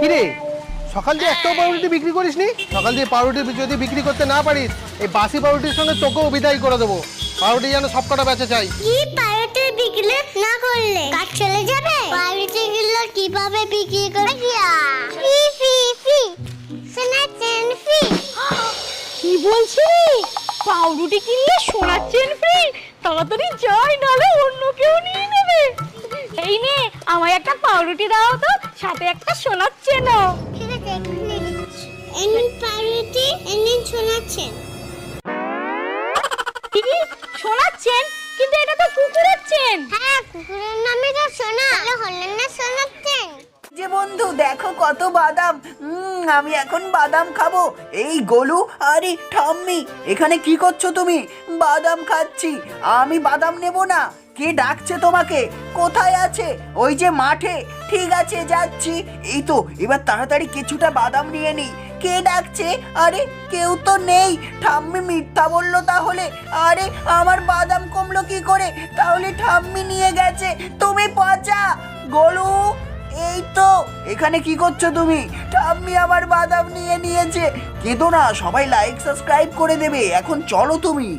কিরে? সকাল দিয়ে একটাও পাউরুটি বিক্রি করিস নি সকাল দিয়ে পাউরুটি যদি বিক্রি করতে না পারিস এই বাসি পাউরুটির সঙ্গে তোকেও বিদায় করে দেবো। পাউরুটি যেন সব কটা বেচা চাই। কি পাউরুটি বিক্রি না করলে? কাজ চলে যাবে? পাউরুটি গুলো কীভাবে বিক্রি করবে ফি ফি ফি। শোনাচ্ছেন ফি। কি বলছি? পাউরুটি কিনলে সোনার চেন ফ্রি তাড়াতাড়ি যাই নালে অন্য কেউ নিয়ে নেবে। এই নে আমায় একটা পাউরুটি দাও তো। সাথে একটা সোনার চেনও। ঠিক আছে এক্ষুনি দিচ্ছি। এই পাউরুটি এই শোনাচ্ছেন দিদি সোনার চেন? কিন্তু এটা তো কুকুরের চেন। হ্যাঁ কুকুরের নামে তো সোনা। যে বন্ধু, দেখো কত বাদাম। আমি এখন বাদাম খাব। এই গোলু আরে ঠাম্মি, এখানে কি করছ তুমি? বাদাম খাচ্ছি। আমি বাদাম নেব না। কে ডাকছে তোমাকে? কোথায় আছে? ওই যে মাঠে। ঠিক আছে, যাচ্ছি। এই তো, এবার তাড়াতাড়ি কিছুটা বাদাম নিয়ে নিই। কে ডাকছে? আরে, কেউ তো নেই। ঠাম্মি মিথ্যা বলল তাহলে। আরে, আমার বাদাম কমলো কি করে? তাহলে ঠাম্মি নিয়ে গেছে। তুমি পচা। গোলু! তো, এখানে কি করছ তুমি? ঠাম্মি আমার বাদাম নিয়ে নিয়েছে। কেঁদো না, সবাই লাইক সাবস্ক্রাইব করে দেবে। এখন চলো তুমি।